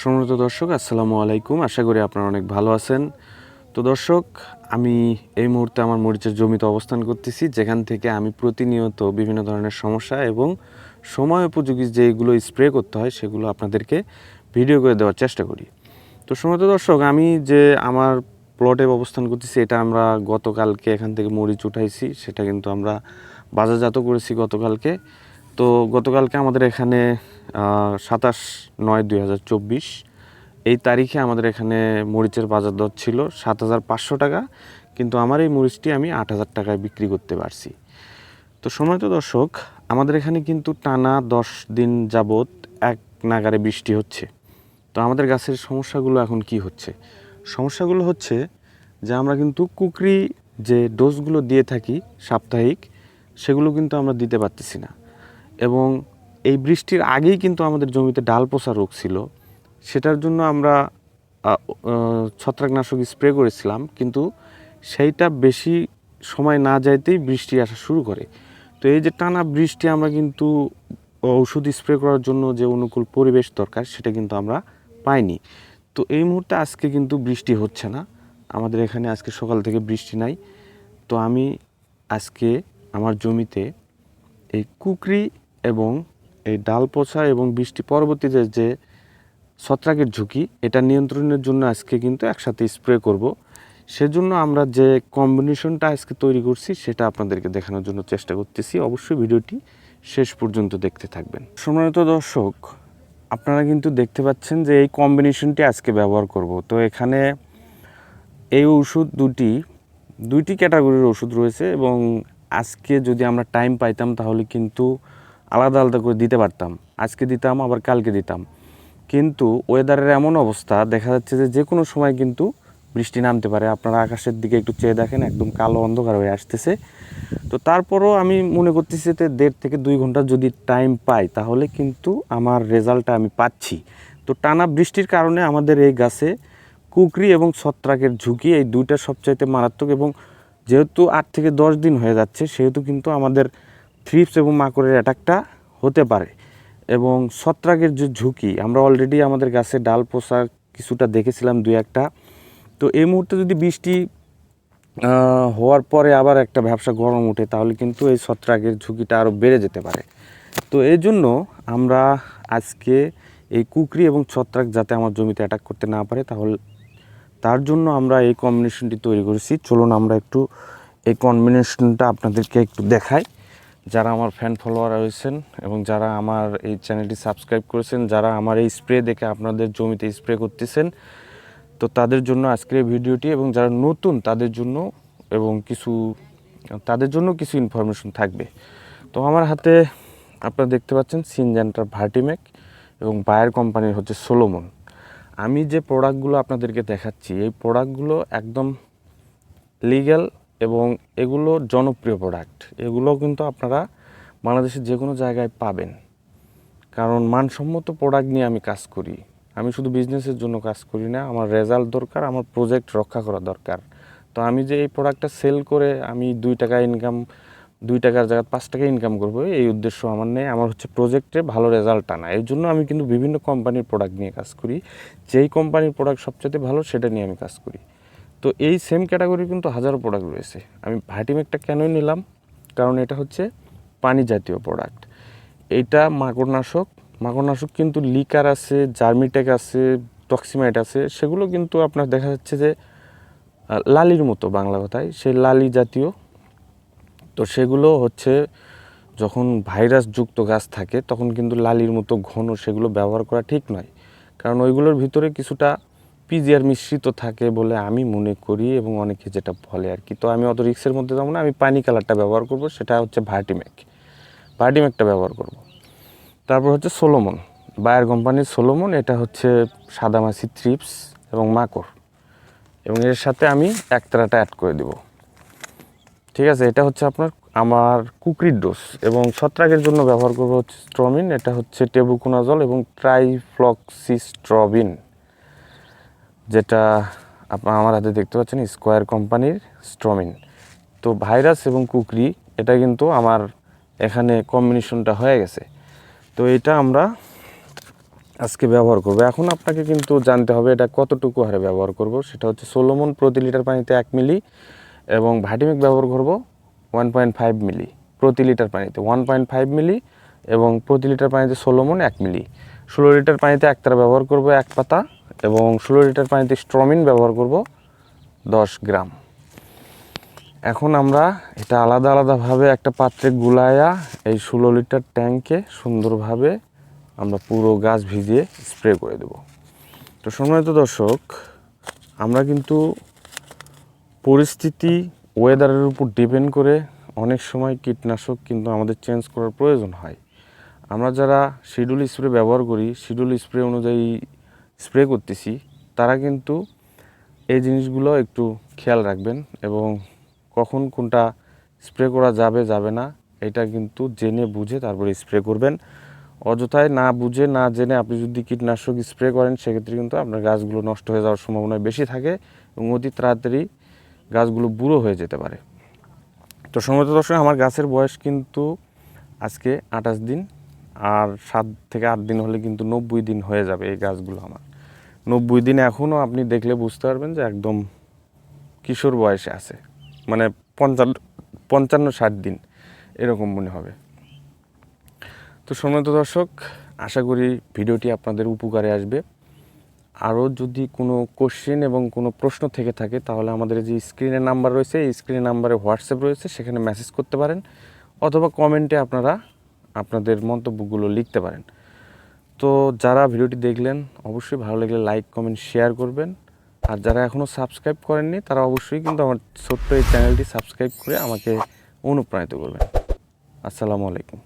সম্মানিত দর্শক, আসসালামু আলাইকুম। আশা করি আপনারা অনেক ভালো আছেন। তো দর্শক, আমি এই মুহূর্তে আমার মরিচের জমিতে অবস্থান করতেছি, যেখান থেকে আমি প্রতিনিয়ত বিভিন্ন ধরনের সমস্যা এবং সময় উপযোগী যেগুলো স্প্রে করতে হয়, সেগুলো আপনাদেরকে ভিডিও করে দেওয়ার চেষ্টা করি। তো সম্মানিত দর্শক, আমি যে আমার প্লটে অবস্থান করতেছি, এটা আমরা গতকালকে এখান থেকে মরিচ উঠাইছি, সেটা কিন্তু আমরা বাজারজাত করেছি গতকালকে। তো গতকালকে আমাদের এখানে সাতাশ নয় দুই হাজার চব্বিশ। এই তারিখে আমাদের এখানে মরিচের বাজার দর ছিল সাত হাজার পাঁচশো টাকা, কিন্তু আমার এই মরিচটি আমি আট হাজার টাকায় বিক্রি করতে পারছি। তো সময়ত দর্শক, আমাদের এখানে কিন্তু টানা দশ দিন যাবৎ এক নাগারে বৃষ্টি হচ্ছে। তো আমাদের গাছের সমস্যাগুলো এখন কি হচ্ছে? সমস্যাগুলো হচ্ছে যে আমরা কিন্তু কুকরি যে ডোজগুলো দিয়ে থাকি সাপ্তাহিক, সেগুলো কিন্তু আমরা দিতে পারতেছি না। এবং এই বৃষ্টির আগেই কিন্তু আমাদের জমিতে ডাল পচা রোগ ছিল। সেটার জন্য আমরা ছত্রাকনাশক স্প্রে করেছিলাম, কিন্তু সেইটা বেশি সময় না যাইতেই বৃষ্টি আসা শুরু করে। তো এই যে টানা বৃষ্টি আমরা কিন্তু ওষুধ স্প্রে করার জন্য যে অনুকূল পরিবেশ দরকার, সেটা কিন্তু আমরা পাইনি। তো এই মুহূর্তে আজকে কিন্তু বৃষ্টি হচ্ছে না। আমাদের এখানে আজকে সকাল থেকে বৃষ্টি নাই। তো আমি আজকে আমার জমিতে এই কুকরি এবং এই ডাল পচা এবং বৃষ্টি পরবর্তীতে যে ছত্রাকের ঝুঁকি, এটা নিয়ন্ত্রণের জন্য আজকে কিন্তু একসাথে স্প্রে করব। সেজন্য আমরা যে কম্বিনেশনটা আজকে তৈরি করছি, সেটা আপনাদেরকে দেখানোর জন্য চেষ্টা করতেছি। অবশ্যই ভিডিওটি শেষ পর্যন্ত দেখতে থাকবেন। সম্মানিত দর্শক, আপনারা কিন্তু দেখতে পাচ্ছেন যে এই কম্বিনেশনটি আজকে ব্যবহার করব। তো এখানে এই ওষুধ দুটি, দুইটি ক্যাটাগরির ওষুধ রয়েছে এবং আজকে যদি আমরা টাইম পাইতাম তাহলে কিন্তু আলাদা আলাদা করে দিতে পারতাম। আজকে দিতাম, আবার কালকে দিতাম। কিন্তু ওয়েদারের এমন অবস্থা, দেখা যাচ্ছে যে যে কোনো সময় কিন্তু বৃষ্টি নামতে পারে। আপনারা আকাশের দিকে একটু চেয়ে দেখেন, একদম কালো অন্ধকার হয়ে আসতেছে। তো তারপরও আমি মনে করতেছি যে দেড় থেকে দুই ঘণ্টা যদি টাইম পাই, তাহলে কিন্তু আমার রেজাল্টটা আমি পাচ্ছি। তো টানা বৃষ্টির কারণে আমাদের এই গাছে কুকরি এবং ছত্রাকের ঝুঁকি এই দুইটা সবচাইতে মারাত্মক এবং যেহেতু আট থেকে দশ দিন হয়ে যাচ্ছে, সেহেতু কিন্তু আমাদের থ্রিপস এবং মাকড়ের অ্যাটাকটা হতে পারে। এবং ছত্রাকের যে ঝুঁকি, আমরা অলরেডি আমাদের গাছে ডাল পোষা কিছুটা দেখেছিলাম দুই একটা। তো এই মুহূর্তে যদি বৃষ্টি হওয়ার পরে আবার একটা ব্যবসা গরম ওঠে, তাহলে কিন্তু এই ছত্রাকের ঝুঁকিটা আরও বেড়ে যেতে পারে। তো এই জন্য আমরা আজকে এই কুকরি এবং ছত্রাক যাতে আমার জমিতে অ্যাটাক করতে না পারে, তাহলে তার জন্য আমরা এই কম্বিনেশনটি তৈরি করেছি। চলুন আমরা একটু এই কম্বিনেশনটা আপনাদেরকে একটু দেখাই। যারা আমার ফ্যান ফলোয়ার রয়েছেন এবং যারা আমার এই চ্যানেলটি সাবস্ক্রাইব করেছেন, যারা আমার এই স্প্রে দেখে আপনাদের জমিতে স্প্রে করতেছেন, তো তাদের জন্য আজকের এই ভিডিওটি এবং যারা নতুন তাদের জন্য এবং কিছু, তাদের জন্য কিছু ইনফরমেশন থাকবে। তো আমার হাতে আপনারা দেখতে পাচ্ছেন সিনজেন্টার ভার্টিমেক এবং বায়ার কোম্পানির হচ্ছে সোলোমন আমি যে প্রোডাক্টগুলো আপনাদেরকে দেখাচ্ছি, এই প্রোডাক্টগুলো একদম লিগ্যাল এবং এগুলো জনপ্রিয় প্রোডাক্ট এগুলো কিন্তু আপনারা বাংলাদেশের যে কোনো জায়গায় পাবেন। কারণ মানসম্মত প্রোডাক্ট নিয়ে আমি কাজ করি। আমি শুধু বিজনেসের জন্য কাজ করি না, আমার রেজাল্ট দরকার, আমার প্রজেক্ট রক্ষা করা দরকার। তো আমি যে এই প্রোডাক্টটা সেল করে আমি দুই টাকা ইনকাম দুই টাকার জায়গায় পাঁচ টাকা ইনকাম করব, এই উদ্দেশ্য আমার নেই। আমার হচ্ছে প্রজেক্টে ভালো রেজাল্ট আনা। এই জন্য আমি কিন্তু বিভিন্ন কোম্পানির প্রোডাক্ট নিয়ে কাজ করি। যেই কোম্পানির প্রোডাক্ট সবচেয়ে ভালো, সেটা নিয়ে আমি কাজ করি। তো এই সেম ক্যাটাগরি কিন্তু হাজারো প্রোডাক্ট রয়েছে। আমি ভাইটিমেকটা কেনই নিলাম, কারণ এটা হচ্ছে পানি জাতীয় প্রোডাক্ট এইটা মাকড়নাশক মাকড়নাশক কিন্তু লিকার আছে, জার্মিটেক আছে, টক্সিমাইট আছে, সেগুলো কিন্তু আপনার দেখা যাচ্ছে যে লালির মতো বাংলা কথায়, সেই লালি জাতীয়। তো সেগুলো হচ্ছে যখন ভাইরাস যুক্ত গাছ থাকে, তখন কিন্তু লালির মতো ঘন সেগুলো ব্যবহার করা ঠিক নয়। কারণ ওইগুলোর ভিতরে কিছুটা পিজিআর মিশ্রিত থাকে বলে আমি মনে করি এবং অনেকে যেটা বলে আর কি। তো আমি অত রিক্সের মধ্যে যাব না, আমি পানি কালারটা ব্যবহার করব, সেটা হচ্ছে ভার্টিমেক ভার্টিমেকটা ব্যবহার করব। তারপর হচ্ছে সোলোমন, বায়ার কোম্পানির সোলোমন, এটা হচ্ছে সাদামাছি থ্রিপস এবং মাকড় এবং এর সাথে আমি একতারাটা অ্যাড করে দেবো। ঠিক আছে, এটা হচ্ছে আপনার আমার কুকরির ডোজ এবং ছত্রাকের জন্য ব্যবহার করব হচ্ছে স্ট্রমিন, এটা হচ্ছে টেবুকুনাজল এবং ট্রাইফ্লক্সিস্ট্রবিন। যেটা আপনার আমার হাতে দেখতে পাচ্ছেন স্কোয়ার কোম্পানির স্ট্রমিন তো ভাইরাস এবং কুকরি, এটা কিন্তু আমার এখানে কম্বিনেশনটা হয়ে গেছে। তো এটা আমরা আজকে ব্যবহার করব। এখন আপনাকে কিন্তু জানতে হবে এটা কতটুকু হারে ব্যবহার করব। সেটা হচ্ছে সোলোমন প্রতি লিটার পানিতে এক মিলি এবং ভাটিমিক ব্যবহার করব ওয়ান পয়েন্ট ফাইভ মিলি প্রতি লিটার পানিতে। ওয়ান পয়েন্ট ফাইভ মিলি এবং প্রতি লিটার পানিতে সোলোমন এক মিলি ষোলো লিটার পানিতে একতারা ব্যবহার করব এক পাতা। এবং ষোলো লিটার পানিতে স্ট্রমিন ব্যবহার করব দশ গ্রাম। এখন আমরা এটা আলাদা আলাদাভাবে একটা পাত্রে গুলায়া এই ষোলো লিটার ট্যাঙ্কে সুন্দরভাবে আমরা পুরো গাছ ভিজিয়ে স্প্রে করে দেব। তো সম্মানিত দর্শক, আমরা কিন্তু পরিস্থিতি ওয়েদারের উপর ডিপেন্ড করে অনেক সময় কীটনাশক কিন্তু আমাদের চেঞ্জ করার প্রয়োজন হয়। আমরা যারা শিডিউল স্প্রে ব্যবহার করি, শিডিউল স্প্রে অনুযায়ী স্প্রে করতেছি, তারা কিন্তু এই জিনিসগুলো একটু খেয়াল রাখবেন এবং কখন কোনটা স্প্রে করা যাবে যাবে না, এটা কিন্তু জেনে বুঝে তারপরে স্প্রে করবেন। অযথায় না বুঝে, না জেনে আপনি যদি কীটনাশক স্প্রে করেন, সেক্ষেত্রে কিন্তু আপনার গাছগুলো নষ্ট হয়ে যাওয়ার সম্ভাবনা বেশি থাকে এবং অতি তাড়াতাড়ি গাছগুলো বুড়ো হয়ে যেতে পারে। তো সম্মত দর্শক, আমার গাছের বয়স কিন্তু আজকে আঠাশ দিন, আর সাত থেকে আট দিন হলে কিন্তু নব্বই দিন হয়ে যাবে এই গাছগুলো আমার। নব্বই দিন এখনও আপনি দেখলে বুঝতে পারবেন যে একদম কিশোর বয়সে আছে। মানে পঞ্চান্ন পঞ্চান্ন, ষাট দিন, এরকম মনে হবে। তো সম্মানিত দর্শক, আশা করি ভিডিওটি আপনাদের উপকারে আসবে। আরও যদি কোনো কোশ্চেন এবং কোনো প্রশ্ন থেকে থাকে, তাহলে আমাদের যে স্ক্রিনের নাম্বার রয়েছে, এই স্ক্রিনের নাম্বারে হোয়াটসঅ্যাপ রয়েছে, সেখানে মেসেজ করতে পারেন। অথবা কমেন্টে আপনারা আপনাদের মন্তব্যগুলো লিখতে পারেন। তো যারা ভিডিওটি দেখলেন, অবশ্যই ভালো লাগলে লাইক, কমেন্ট, শেয়ার করবেন। আর যারা এখনও সাবস্ক্রাইব করেননি, তারা অবশ্যই কিন্তু আমার ছোট্ট এই চ্যানেলটি সাবস্ক্রাইব করে আমাকে অনুপ্রাণিত করবেন। আসসালামু আলাইকুম।